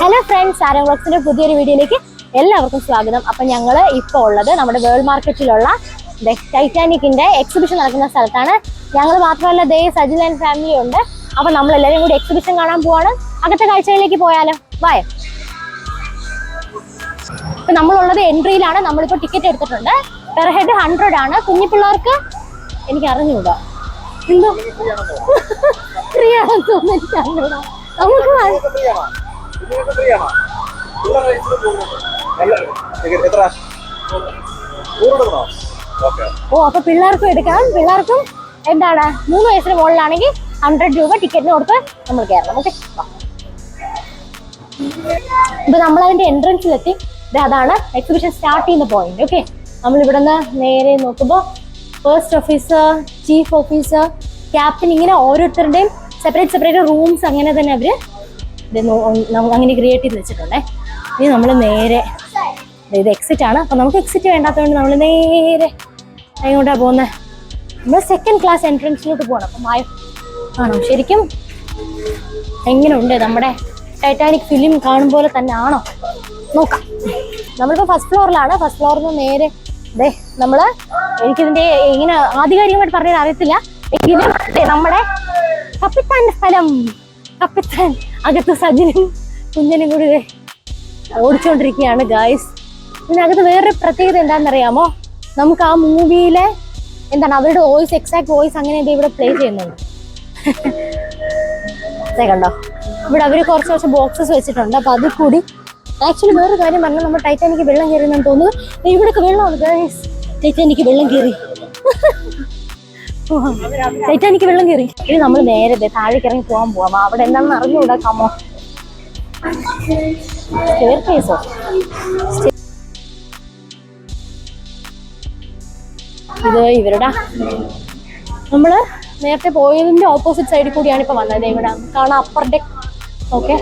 Hello friends ആരം വ്ളോഗ്സിന്റെ പുതിയൊരു വീഡിയോയിലേക്ക് എല്ലാവർക്കും സ്വാഗതം. അപ്പൊ ഞങ്ങൾ ഇപ്പൊ ഉള്ളത് നമ്മുടെ വേൾഡ് മാർക്കറ്റിലുള്ള ടൈറ്റാനിക്കിന്റെ എക്സിബിഷൻ നടക്കുന്ന സ്ഥലത്താണ്. ഞങ്ങൾ മാത്രമല്ല ദേ സജിൽ ആൻഡ് ഫാമിലി ഉണ്ട്. അപ്പൊ നമ്മൾ എല്ലാവരും കൂടി എക്സിബിഷൻ കാണാൻ പോവാണ്. അകത്തെ കാഴ്ചകളിലേക്ക് പോയാലോ? വായ ഇപ്പൊ നമ്മളുള്ളത് എൻട്രിയിലാണ് നമ്മളിപ്പോ ടിക്കറ്റ് എടുത്തിട്ടുണ്ട്. പെർ ഹെഡ് ഹൺഡ്രഡ് ആണ്. കുഞ്ഞു പിള്ളേർക്ക് എനിക്ക് അറിഞ്ഞുകൂടാ എന്തോ? ഫ്രീ ആണെന്ന് തോന്നുന്നു എനിക്ക് അറിഞ്ഞൂടാ നമുക്ക് ഓ അപ്പൊ പിള്ളേർക്കും എടുക്കാം. പിള്ളേർക്കും എന്താണ്? മൂന്ന് വയസ്സിന് മുകളിലാണെങ്കിൽ ഹൺഡ്രഡ് രൂപ ടിക്കറ്റിന് കൊടുത്ത് നമ്മൾ കയറണം ഓക്കെ ഇപ്പൊ നമ്മൾ അതിന്റെ എൻട്രൻസിലെത്തി അതാണ് എക്സിബിഷൻ സ്റ്റാർട്ട് ചെയ്യുന്ന പോയിന്റ് ഓക്കെ നമ്മൾ ഇവിടെ നിന്ന് നേരെ നോക്കുമ്പോൾ first officer chief officer captain ഇങ്ങനെ ഓരോരുത്തരുടെയും സെപ്പറേറ്റ് സെപ്പറേറ്റ് റൂംസ് അങ്ങനെ തന്നെ അവർ അങ്ങനെ ക്രിയേറ്റ് ചെയ്ത് വെച്ചിട്ടുണ്ടേ. ഇനി നമ്മൾ നേരെ ഇത് എക്സിറ്റ് ആണ്. അപ്പം നമുക്ക് എക്സിറ്റ് വേണ്ടാത്തതുകൊണ്ട് നമ്മൾ നേരെ എങ്ങോട്ടാണ് പോകുന്നത് നമ്മൾ സെക്കൻഡ് ക്ലാസ് എൻട്രൻസിലോട്ട് പോകണം അപ്പം ആയോ ആണോ? ശരിക്കും എങ്ങനെയുണ്ട് നമ്മുടെ ടൈറ്റാനിക് ഫിലിം കാണും പോലെ തന്നെ ആണോ? നോക്കാം. നമ്മളിപ്പോൾ ഫസ്റ്റ് ഫ്ലോറിലാണ് ഫസ്റ്റ് ഫ്ലോറിൽ നിന്ന് നേരെ അതെ നമ്മൾ എനിക്കിതിന്റെ ഇങ്ങനെ ആധികാരികമായിട്ട് പറഞ്ഞാൽ അറിയത്തില്ല. എങ്കിലും നമ്മുടെ കപ്പിത്താന്റെ സ്ഥലം. കപ്പിത്താൻ. അകത്ത് സജിനും കുഞ്ഞനും കൂടി ദേ ഓടിച്ചുകൊണ്ടിരിക്കുകയാണ് പിന്നെ ഇതിനകത്ത് വേറൊരു പ്രത്യേകത എന്താണെന്നറിയാമോ? നമുക്ക് ആ മൂവിയിലെ എന്താണ് അവരുടെ വോയിസ് എക്സാക്ട് വോയിസ് അങ്ങനെ ദേ ഇവിടെ പ്ലേ ചെയ്യുന്നുണ്ട്. കണ്ടോ? ഇവിടെ അവർ കുറച്ച് കുറച്ച് ബോക്സസ് വെച്ചിട്ടുണ്ട്. അപ്പൊ അതിൽ കൂടി ആക്ച്വലി വേറൊരു കാര്യം പറഞ്ഞാൽ നമ്മൾ ടൈറ്റാനിക്ക് വെള്ളം കയറി തോന്നുന്നു. ദേ ഇവിടെയൊക്കെ വെള്ളമാണ് ഗൈസ് ടൈറ്റാനിക്ക് വെള്ളം കയറി. ടൈറ്റാനിക്ക് വെള്ളം കയറി. ഇനി നമ്മൾ നേരെ താഴേക്ക് ഇറങ്ങി പോകാൻ പോവാം. അവിടെ എന്താണെന്ന് അറിഞ്ഞുകൂടാ കമോ സ്റ്റെയർകേസോ ഇത് ഇവരുടെ നമ്മൾ നേരത്തെ പോയതിന്റെ ഓപ്പോസിറ്റ് സൈഡിൽ കൂടിയാണ് ഇപ്പൊ വന്നത്. ഇവിടെ കാണാം അപ്പർ ഡെക്ക് ഓക്കെ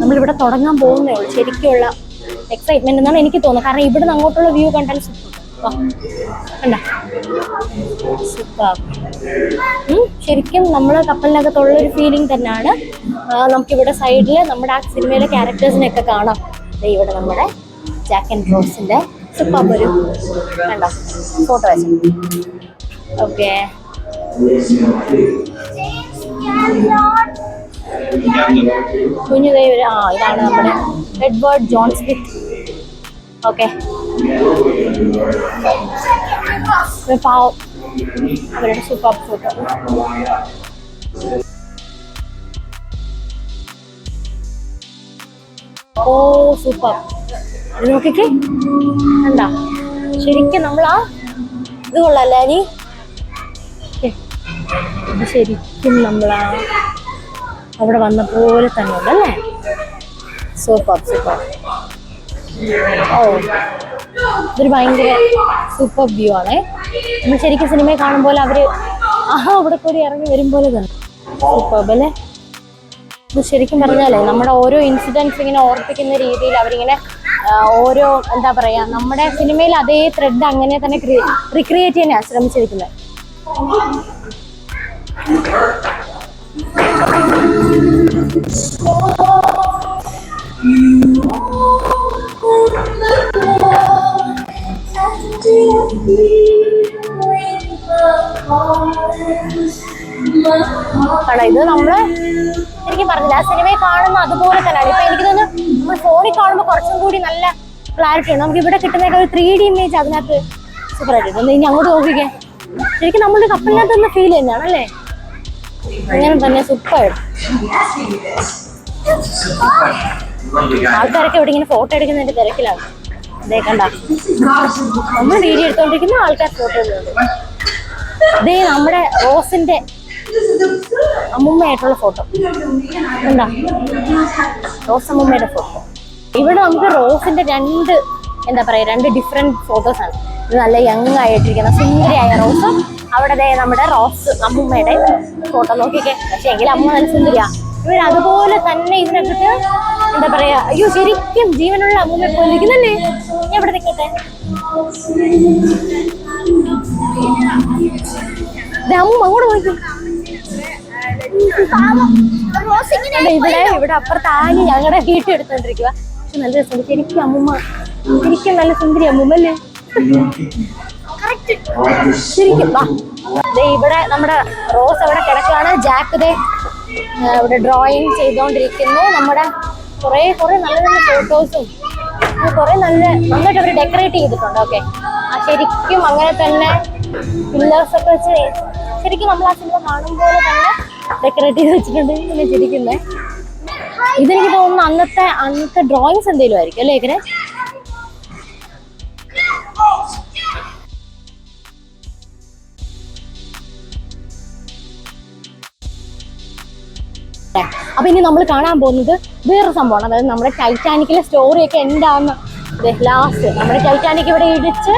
നമ്മളിവിടെ തുടങ്ങാൻ പോകുന്നേ ഉള്ളൂ. ശരിക്കുള്ള എക്സൈറ്റ്മെന്റ് എന്നാണ് എനിക്ക് തോന്നുന്നത്. കാരണം ഇവിടെ നിന്ന് അങ്ങോട്ടുള്ള വ്യൂ കണ്ടാൽ ശരിക്കും നമ്മൾ കപ്പലിനകത്തുള്ള ഒരു ഫീലിംഗ് തന്നെയാണ്. നമുക്ക് നമുക്കിവിടെ സൈഡിൽ നമ്മുടെ ആ സിനിമയിലെ ക്യാരക്ടേഴ്സിനെയൊക്കെ കാണാം. ഇവിടെ നമ്മുടെ ജാക്ക് ആൻഡ് റോസിന്റെ സൂപ്പർ ഒരു കണ്ടോ? ഫോട്ടോ വെച്ചു. ഓക്കെ കുഞ്ഞു ദേ ഒരു ആ ഇതാണ് നമ്മുടെ എഡ്വേർഡ് ജോൺ സ്മിത്ത് ഓക്കെ അവരുടെ സൂപ്പർ ഫോട്ടോ ഓ സൂപ്പർ നോക്കിക്കേ. എന്താ ശരിക്കും നമ്മൾ ആ ഇത് കൊള്ളാല്ലേ അനി? ശരിക്കും നമ്മളാ. അവിടെ വന്ന പോലെ തന്നെ ഉണ്ടല്ലേ? Super super. ഓ ഇതൊരു ഭയങ്കര സൂപ്പർ വ്യൂ ആണേ. നമ്മൾ ശരിക്കും സിനിമയിൽ കാണുമ്പോൾ അവർ ആ അവിടെ കൂടി ഇറങ്ങി വരും പോലെ തന്നെ സൂപ്പർ അല്ലേ? ഇത് ശരിക്കും പറഞ്ഞാലേ നമ്മുടെ ഓരോ ഇൻസിഡൻസ് ഇങ്ങനെ ഓർപ്പിക്കുന്ന രീതിയിൽ അവരിങ്ങനെ ഓരോ എന്താ പറയാ നമ്മുടെ സിനിമയിൽ അതേ ത്രെഡ് അങ്ങനെ തന്നെ റിക്രിയേറ്റ് ചെയ്യാനാണ് ശ്രമിച്ചിരിക്കുന്നത് കാരണം ഇത് നമ്മൾ എനിക്ക് പറഞ്ഞില്ല. ആ സിനിമയിൽ കാണുന്ന അതുപോലെ തന്നെയാണ് ഇപ്പൊ എനിക്ക് തോന്നുന്നു നമ്മൾ ഫോണിൽ കാണുമ്പോൾ കുറച്ചും കൂടി നല്ല ക്ലാരിറ്റി ഉണ്ട് നമുക്ക് ഇവിടെ കിട്ടുന്ന ഒരു ത്രീ ഡി ഇമേജ് അതിനകത്ത് സൂപ്പർ ആയിട്ട് ഇനി അങ്ങോട്ട് നോക്കിക്കേ. ശരിക്കും നമ്മുടെ കപ്പലിനകത്ത് ഒന്ന് ഫീൽ തന്നെയാണ് അല്ലേ? അങ്ങനെ തന്നെ സൂപ്പർ ആൾക്കാരൊക്കെ ഇവിടെ ഇങ്ങനെ ഫോട്ടോ എടുക്കുന്നതിന്റെ തിരക്കിലാണ്. കണ്ട. നമ്മൾ വീഡിയോ എടുത്തോണ്ടിരിക്കുന്ന ആൾക്കാർ ഫോട്ടോ എടുക്കുന്നുണ്ട് ഇതേ നമ്മുടെ റോസിന്റെ അമ്മുമ്മയായിട്ടുള്ള ഫോട്ടോ എന്താ റോസ് അമ്മുമ്മയുടെ ഫോട്ടോ ഇവിടെ നമുക്ക് റോസിന്റെ രണ്ട് എന്താ പറയാ രണ്ട് ഡിഫറെന്റ് ഫോട്ടോസ് ആണ്. ഇത് നല്ല യങ് ആയിട്ടിരിക്കുന്ന സുന്ദരിയായ റോസും അവിടെ നമ്മുടെ റോസ് അമ്മുമ്മയുടെ ഫോട്ടോ നോക്കിക്കേ. പക്ഷെ എങ്കിലും അമ്മ നല്ല സുന്ദരിയാ. ഇവർ അതുപോലെ തന്നെ ഇതിനകത്ത് എന്താ പറയാ അയ്യോ ശരിക്കും ജീവനുള്ള അമ്മൂമ്മ പോലിരിക്കുന്നല്ലേ ഞാൻ ഇവിടെ നിൽക്കട്ടെ. അങ്ങോട്ട് ഇവിടെ ഇവിടെ അപ്പുറത്ത് ആന ഞങ്ങളുടെ വീട്ടിൽ എടുത്തോണ്ടിരിക്കുക പക്ഷെ നല്ല രസമുണ്ട് ശരിക്കും അമ്മൂമ്മ ശരിക്കും നല്ല സുന്ദരി അമ്മൂമ്മ അല്ലേ? ശരിക്കും ഇവിടെ നമ്മുടെ റോസ് അവിടെ കിടക്കുകയാണ് ജാക്ക് ദേ ആ, ഇവിടെ ഡ്രോയിങ് ചെയ്തുകൊണ്ടിരിക്കുന്നു നമ്മുടെ കുറെ കുറെ നല്ല നല്ല ഫോട്ടോസും കുറെ നല്ല നന്നായിട്ട് അവർ ഡെക്കറേറ്റ് ചെയ്തിട്ടുണ്ട്. ഓക്കെ ആ ശരിക്കും അങ്ങനെ തന്നെ പില്ലേഴ്സ് ഒക്കെ വെച്ച് ശരിക്കും നമ്മൾ ആ സിനിമ കാണും പോലെ തന്നെ ഡെക്കറേറ്റ് ചെയ്ത് വെച്ചിട്ടുണ്ട്. ഇങ്ങനെ ചിരിക്കുന്നത് ഇതെനിക്ക് തോന്നുന്നു അന്നത്തെ അന്നത്തെ ഡ്രോയിങ്സ് എന്തെങ്കിലും ആയിരിക്കും അല്ലേ ഇങ്ങനെ അപ്പൊ ഇനി നമ്മൾ കാണാൻ പോകുന്നത് വേറൊരു സംഭവമാണ്. അതായത് നമ്മുടെ ടൈറ്റാനിക്കിലെ സ്റ്റോറിയൊക്കെ എന്താന്ന് ലാസ്റ്റ് നമ്മുടെ ടൈറ്റാനിക് ഇവിടെ ഇടിച്ച്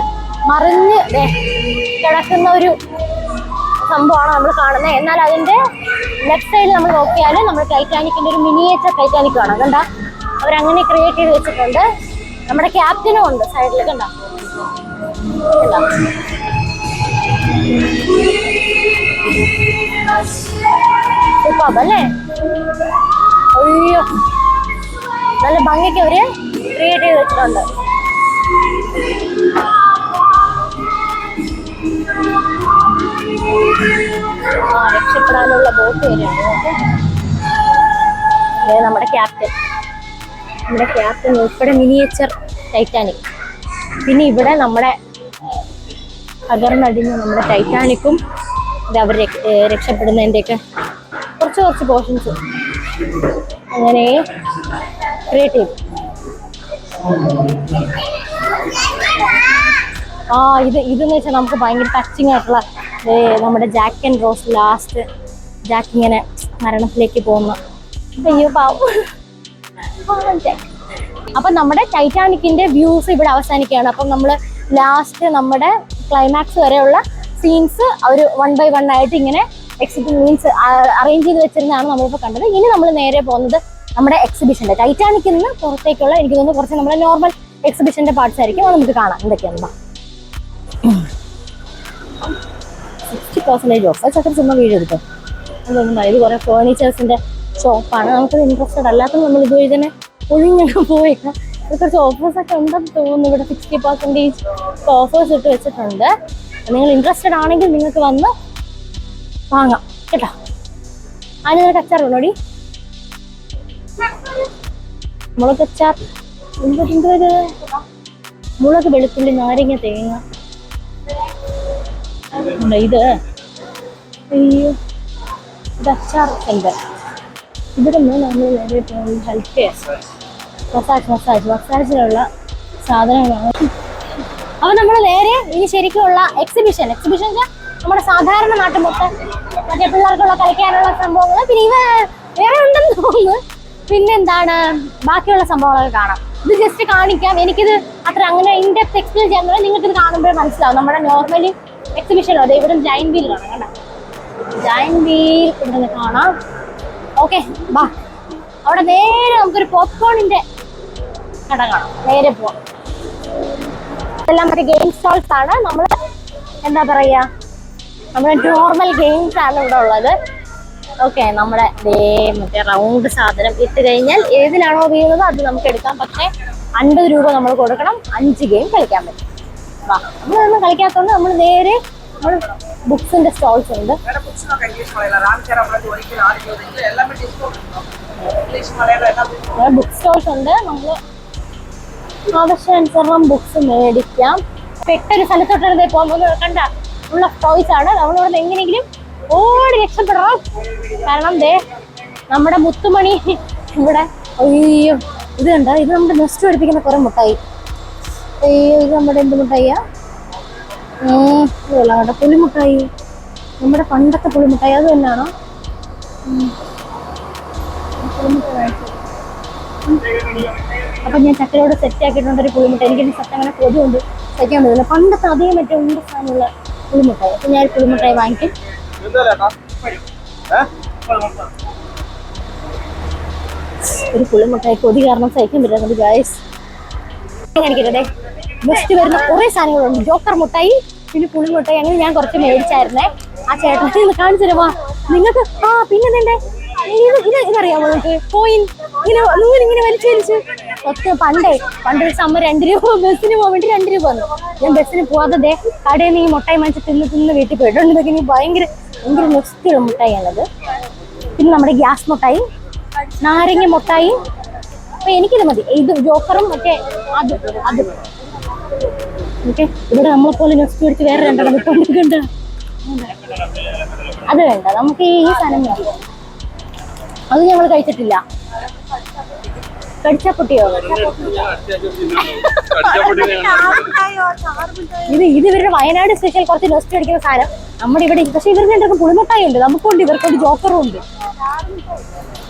മറിഞ്ഞ് കിടക്കുന്ന ഒരു സംഭവമാണ് നമ്മൾ കാണുന്നത്. എന്നാൽ അതിന്റെ ലെഫ്റ്റ് സൈഡിൽ നമ്മൾ നോക്കിയാൽ നമ്മൾ ടൈറ്റാനിക്കിന്റെ ഒരു മിനിയേച്ചർ ടൈറ്റാനിക് കാണാം. കണ്ട? അവരങ്ങനെ ക്രിയേറ്റ് ചെയ്ത് വെച്ചിട്ടുണ്ട്. നമ്മുടെ ക്യാപ്റ്റനും ഉണ്ട് സൈഡിൽ കണ്ട? കണ്ടോ? അല്ലേ? അയ്യോ. നല്ല ഭംഗിക്ക് അവർ ക്രിയേറ്റ് ചെയ്ത് വെച്ചിട്ടുണ്ട്. രക്ഷപ്പെടാനുള്ള ബോട്ട് വരെയാണ് അതെ. നമ്മുടെ ക്യാപ്റ്റൻ നമ്മുടെ ക്യാപ്റ്റൻ ഉൾപ്പെടെ മിനിയേച്ചർ ടൈറ്റാനിക് പിന്നെ ഇവിടെ നമ്മുടെ തകർന്നടിഞ്ഞ നമ്മുടെ ടൈറ്റാനിക്കും ഇത് അവർ രക്ഷപ്പെടുന്നതിന്റെയൊക്കെ കുറച്ച് കുറച്ച് പോർഷൻസ് അങ്ങനെ ക്രിയേറ്റ് ചെയ്തു. ആ ഇത് ഇതെന്ന് വെച്ചാൽ നമുക്ക് ഭയങ്കര ടച്ചിങ് ആയിട്ടുള്ള നമ്മുടെ Jack and Rose last Jack ഇങ്ങനെ മരണത്തിലേക്ക് പോകുന്ന. അയ്യോ പാവം. അപ്പൊ നമ്മുടെ ടൈറ്റാനിക്കിന്റെ വ്യൂസ് ഇവിടെ അവസാനിക്കുകയാണ്. അപ്പം നമ്മൾ ലാസ്റ്റ് നമ്മുടെ ക്ലൈമാക്സ് വരെയുള്ള സീൻസ് അവർ വൺ ബൈ വൺ ആയിട്ട് ഇങ്ങനെ എക്സിബിഷൻ മീൻസ് അറേഞ്ച് ചെയ്ത് വെച്ചിരുന്നതാണ് നമ്മളിപ്പോൾ കണ്ടത്. ഇനി നമ്മൾ നേരെ പോകുന്നത് നമ്മുടെ എക്സിബിഷന്റെ ടൈറ്റാനിക്കിൽ നിന്ന് പുറത്തേക്കുള്ള എനിക്ക് തോന്നുന്നു കുറച്ച് നമ്മുടെ നോർമൽ എക്സിബിഷന്റെ പാർട്സ് ആയിരിക്കും. അത് നമുക്ക് കാണാം. എന്തൊക്കെയാണ് സിക്സ്റ്റി പെർസെന്റേജ് ഓഫ് ചക്കര ചുമ്മാ വീഡിയോ എടുത്തു? അതൊന്നും ഇത് കുറേ ഫേർണിച്ചേഴ്സിന്റെ ഷോപ്പാണ് നമുക്കത് ഇൻട്രസ്റ്റഡ് അല്ലാത്ത നമ്മൾ ഇതുവഴി തന്നെ ഒഴിഞ്ഞൊക്കെ പോയേക്കാം. കുറച്ച് ഓഫേഴ്സ് ഒക്കെ ഉണ്ടെന്ന് തോന്നുന്നു. ഇവിടെ സിക്സ്റ്റി പെർസെന്റേജ് ഓഫേഴ്സ് ഇട്ട് വെച്ചിട്ടുണ്ട്. നിങ്ങൾ ഇൻട്രസ്റ്റഡ് ആണെങ്കിൽ നിങ്ങൾക്ക് വന്ന് വാങ്ങാം. കേട്ടോ? അതിന് നിനക്ക് അച്ചാർ വേണോടി മുളക് അച്ചാർ. മുളക് വെളുത്തുള്ളി നാരങ്ങ തേങ്ങ. ഇത്? അയ്യോ അച്ചാർ സെന്റർ ഇവിടെ നിന്ന് നമ്മൾ നേരെ പോകുന്നത് ഹെൽത്ത് കെയർ മസാജ് മസാജ്. മസാജിനുള്ള സാധനങ്ങളാണ്. അപ്പൊ നമ്മൾ നേരെ ഇനി ശരിക്കുള്ള എക്സിബിഷൻ എക്സിബിഷൻ നമ്മുടെ സാധാരണ നാട്ടിൽ മൊത്തം മറ്റേ പിള്ളേർക്കുള്ള കളിക്കാനുള്ള സംഭവങ്ങൾ. പിന്നെ ഇവ വേറെ ഉണ്ടെന്ന് തോന്നുന്നു. പിന്നെന്താണ്? ബാക്കിയുള്ള സംഭവങ്ങളൊക്കെ കാണാം. ഇത് ജസ്റ്റ് കാണിക്കാം. എനിക്കിത് അത്ര അങ്ങനെ ഇൻഡെപ്ത് എക്സ്പ്ലെയിൻ ചെയ്യാൻ നിങ്ങൾക്ക് ഇത് കാണുമ്പോഴേ മനസ്സിലാവും. നമ്മുടെ നോർമലി എക്സിബിഷൻ അതെ ഇവിടെ ജൈൻ വീൽ കാണാം കേട്ടോ ജൈൻ വീൽ ഇവിടെ കാണാം. ഓക്കെ ബാ അവിടെ നേരെ നമുക്കൊരു പോപ്കോണിന്റെ കട കാണാം. നേരെ പോവാം. ഇതെല്ലാം മറ്റേ ഗെയിം സ്റ്റോൾസ് ആണ്. നമ്മൾ എന്താ പറയാ? നമ്മുടെ നോർമൽ ഗെയിംസ് ആണ് ഇവിടെ ഉള്ളത്. ഓക്കെ നമ്മുടെ ദേ മറ്റേ റൗണ്ട് സാധനം ഇട്ട് കഴിഞ്ഞാൽ ഏതിലാണോ വീഴുന്നത് അത് നമുക്ക് എടുക്കാം. പക്ഷേ അൻപത് രൂപ നമ്മൾ കൊടുക്കണം. അഞ്ച് ഗെയിം കളിക്കാൻ പറ്റും. വാ നമ്മളൊന്നും കളിക്കാത്തതുകൊണ്ട് നമ്മൾ നേരെ നമ്മൾ ബുക്സിന്റെ സ്റ്റോൾസ് ഉണ്ട്. ബുക്ക് സ്റ്റോൾസ് ഉണ്ട്. നമ്മൾ ആവശ്യാനുസരണം ബുക്സ് മേടിക്കാം. പെട്ടൊരു സ്ഥലത്തോട്ടെ പോകുമ്പോൾ കണ്ട? ഉള്ള ടോയ്സ് ആണ്. നമ്മളിവിടെ എങ്ങനെയെങ്കിലും ഓടി രക്ഷപ്പെടണം. കാരണം ദേ നമ്മുടെ മുത്തുമണി ഇവിടെ അയ്യോ ഇത് കണ്ട? ഇത് നമ്മുടെ നെസ്റ്റ് പഠിപ്പിക്കുന്ന കുറെ മുട്ടായി. അയ്യോ ഇത് നമ്മുടെ എന്ത് മുട്ടായിയാ? ഇതല്ല പുളിമുട്ടായി. നമ്മുടെ പണ്ടത്തെ പുളിമുട്ടായി അത് തന്നെയാണോ? അപ്പൊ ഞാൻ ചക്കരോട് സെറ്റ് ആക്കിയിട്ടുണ്ട് ഒരു പുളിമുട്ട എനിക്ക് സത്യം അങ്ങനെ കൊതുകൊണ്ട്. സഹിക്കാൻ പറ്റില്ല പണ്ടത്തെ അതേ മറ്റേ ഉണ്ട് സാധനമുള്ള പുളിമുട്ടായി അപ്പൊ ഞാൻ പുളിമുട്ടായി വാങ്ങിക്കും. ഒരു പുളിമുട്ടായി കൊതി കാരണം സഹിക്കാൻ പറ്റുന്നത് ഗായസ് കാണിക്കട്ടെ ബെസ്റ്റ് വരുന്ന കുറെ സാധനങ്ങളുണ്ട്. ജോക്കർ മുട്ടായി പിന്നെ പുളിമുട്ടായി അങ്ങനെ ഞാൻ കുറച്ച് മേടിച്ചായിരുന്നേ. ആ ചേട്ടൻ ഒന്ന് കാണിച്ചു തരുമോ? നിങ്ങൾക്ക് ആ പിന്നെ ഇത് ഇത് ഇതറിയാമോ നിങ്ങൾക്ക്? കോയിൻ ഇങ്ങനെ നൂലിങ്ങനെ വലിച്ചു വലിച്ച്. ഒറ്റ പണ്ടേ പണ്ട് ഒരു സമ്മ രണ്ട് രൂപ ബസ്സിന് പോകാൻ വേണ്ടി രണ്ട് രൂപ വന്നു. ഞാൻ ബസ്സിന് പോകാതെ കടയിൽ നിന്ന് ഈ മുട്ടായി വാങ്ങിച്ച് തിന്ന് തിന്ന് വീട്ടിൽ പോയിട്ടുണ്ട് ഇതൊക്കെ നീ ഭയങ്കര ഭയങ്കര നെക്സ്റ്റുള്ള മുട്ടായിയാണത്. പിന്നെ നമ്മുടെ ഗ്യാസ് മുട്ടായി നാരങ്ങ മുട്ടായി. അപ്പൊ എനിക്കിത് മതി. ഇത് ജോക്കറും ഒക്കെ അത് അത്. ഓക്കെ? ഇവിടെ നമ്മളെ പോലെ നെക്സ്റ്റ് പിടിച്ച് വേറെ രണ്ടെണ്ണം വിട്ടുകൊണ്ടിരിക്കണ്ട അത് വേണ്ട. നമുക്ക് ഈ സാധനം അത് ഞങ്ങൾ കഴിച്ചിട്ടില്ല. കടിച്ച പൊട്ടിയോ ഇത് ഇത് ഇവരുടെ വയനാട് സ്പെഷ്യൽ കുറച്ച് നെസ്റ്റ് അടിക്കുന്ന സാധനം. നമ്മുടെ ഇവിടെ പക്ഷെ ഇവർക്ക് രണ്ടുപേർക്കും പുളിമുട്ടായി ഉണ്ട് നമുക്കുണ്ട് ഇവർക്കുണ്ട് ജോക്കറും ഉണ്ട്.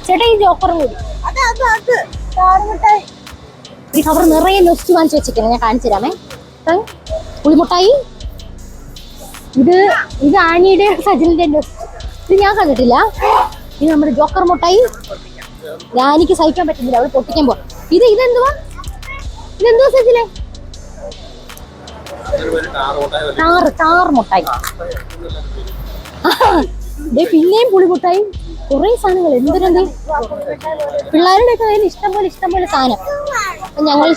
ചേട്ടാ ഈ ജോക്കറും കൂടി. ഈ കവർ നിറയെ നെസ്റ്റ് വാങ്ങിച്ചു വെച്ചിരിക്കുന്നത് ഞാൻ കാണിച്ചു തരാമേ. പുളിമുട്ടായി ഇത് ഇത് ആനിയുടെ സജിലിന്റെ നെസ്റ്റ് ഇത് ഞാൻ കണ്ടിട്ടില്ല. ഇത് നമ്മുടെ ജോക്കർ മുട്ടായി. ഞാൻ എനിക്ക് സഹിക്കാൻ പറ്റുന്നില്ല. അവൾ പൊട്ടിക്കാൻ പോ ഇത് ഇതെന്തുവാ? ഇതെന്തുവാ സജിലെ ടാർ ടാർ മുട്ടായി. പിന്നെയും പുളിമുട്ടായി. കുറെ സാധനങ്ങൾ. എന്തിനുണ്ട് പിള്ളേരുടെ ഒക്കെ പോലെ ഇഷ്ടം പോലെ സാധനം ഞങ്ങൾ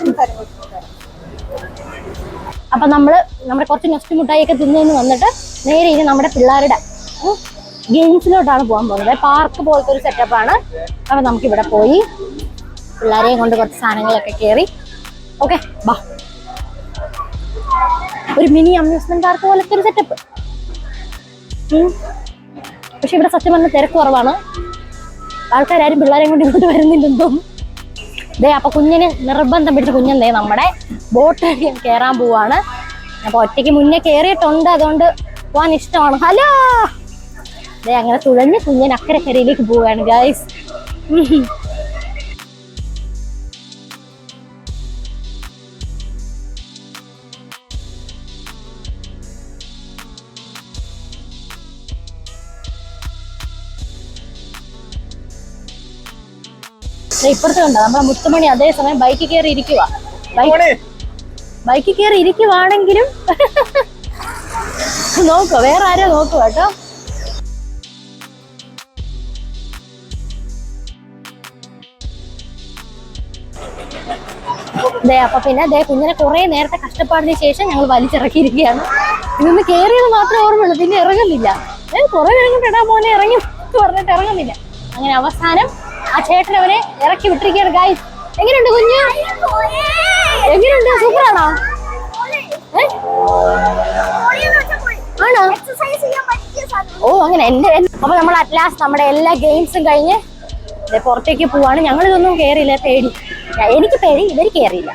അപ്പൊ നമ്മൾ നമ്മുടെ കുറച്ച് നെസ്റ്റ് മുട്ടായി ഒക്കെ തിന്നു വന്നിട്ട് നേരെ ഇനി നമ്മുടെ പിള്ളേരുടെ ഗെയിംസിലോട്ടാണ് പോകാൻ പോകുന്നത്. പാർക്ക് പോലത്തെ ഒരു സെറ്റപ്പാണ് അപ്പം നമുക്കിവിടെ പോയി പിള്ളേരെയും കൊണ്ട് കുറച്ച് സാധനങ്ങളൊക്കെ കയറി ഓക്കെ ബാ ഒരു മിനി അമ്യൂസ്മെന്റ് പാർക്ക് പോലത്തെ ഒരു സെറ്റപ്പ് പക്ഷെ ഇവിടെ സത്യം പറഞ്ഞ തിരക്ക് കുറവാണ്. ആൾക്കാരും പിള്ളേരെയും കൊണ്ട് ഇങ്ങോട്ട് വരുന്നില്ലെന്നും. ദേ അപ്പൊ കുഞ്ഞിന് നിർബന്ധം പിടിച്ച കുഞ്ഞെന്തേ നമ്മുടെ ബോട്ട് കയറാൻ പോവാണ്. അപ്പൊ ഒറ്റയ്ക്ക് മുന്നേ കയറിയിട്ടുണ്ട് അതുകൊണ്ട് പോവാൻ ഇഷ്ടമാണ്. ഹലോ! ദേ അങ്ങനെ തുഴഞ്ഞ് കുഞ്ഞൻ അക്കരക്കരയിലേക്ക് പോവുകയാണ് ഗൈസ് ഇപ്പുറത്ത് കണ്ടോ? നമ്മളെ മുത്തുമണി അതേസമയം ബൈക്കിൽ കയറി ഇരിക്കുക ബൈക്ക് ബൈക്കിൽ കയറി ഇരിക്കുവാണെങ്കിലും നോക്കുക വേറെ ആരോ നോക്കുക കേട്ടോ. ദേ അപ്പൊ പിന്നെ ദേ കുഞ്ഞിനെ കുറെ നേരത്തെ കഷ്ടപ്പാടിന് ശേഷം ഞങ്ങൾ വലിച്ചിറക്കിയിരിക്കുകയാണ്. ഇതൊന്ന് കയറിയത് മാത്രമേ ഓർമ്മയുള്ളൂ പിന്നെ ഇറങ്ങുന്നില്ല. ഏ കുറെ ഇറങ്ങിട്ടാ മോനെ ഇറങ്ങി പറഞ്ഞിട്ട് ഇറങ്ങുന്നില്ല. അങ്ങനെ അവസാനം ആ ചേട്ടൻ അവനെ ഇറക്കി വിട്ടിരിക്കുകയാണ്. ഗായ്സ് എങ്ങനെയുണ്ട് കുഞ്ഞ്? എങ്ങനെയുണ്ട്? സൂപ്പറാണോ? ആണോ? ഓ അങ്ങനെ എന്റെ അപ്പൊ നമ്മൾ അറ്റ്ലാസ്റ്റ് നമ്മുടെ എല്ലാ ഗെയിംസും കഴിഞ്ഞ് പുറത്തേക്ക് പോവാണ്. ഞങ്ങളിതൊന്നും കേറിയില്ല പേടി എനിക്ക് പേടി ഇവർ കേറിയില്ല.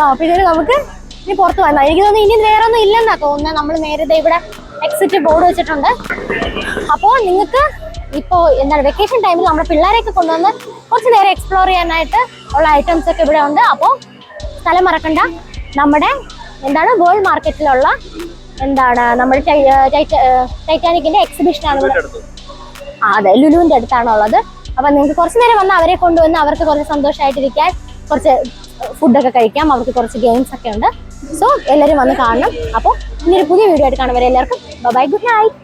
ആ പിന്നെ നമുക്ക് ഇനി പുറത്ത് വന്നാ എനിക്ക് തോന്നുന്നു ഇനി വേറെ ഒന്നും ഇല്ലെന്നാ തോന്നുന്നത് നമ്മൾ നേരത്തെ ഇവിടെ എക്സിറ്റ് ബോർഡ് വെച്ചിട്ടുണ്ട്. അപ്പോൾ നിങ്ങൾക്ക് ഇപ്പോൾ എന്താണ് വെക്കേഷൻ ടൈമിൽ നമ്മുടെ പിള്ളേരെയൊക്കെ കൊണ്ടുവന്ന് കുറച്ച് നേരം എക്സ്പ്ലോർ ചെയ്യാനായിട്ട് ഉള്ള ഐറ്റംസ് ഒക്കെ ഇവിടെ ഉണ്ട്. അപ്പോൾ സ്ഥലം മറക്കണ്ട. നമ്മുടെ എന്താണ് വേൾഡ് മാർക്കറ്റിലുള്ള എന്താണ് നമ്മുടെ ടൈറ്റാനിക്കിന്റെ എക്സിബിഷൻ ആണ് ആ അതെ ലുലുവിന്റെ അടുത്താണ് ഉള്ളത് അപ്പൊ നിങ്ങൾക്ക് കുറച്ച് നേരം വന്ന് അവരെ കൊണ്ടുവന്ന് അവർക്ക് കുറച്ച് സന്തോഷമായിട്ടിരിക്കാൻ കുറച്ച് ഫുഡൊക്കെ കഴിക്കാം. അവർക്ക് കുറച്ച് ഗെയിംസ് ഒക്കെ ഉണ്ട്. സോ എല്ലാവരും വന്ന് കാണണം. അപ്പോൾ ഇനി ഒരു പുതിയ വീഡിയോ ആയിട്ട് കാണുമ്പോൾ എല്ലാവർക്കും ബൈ ഗുഡ് നൈറ്റ്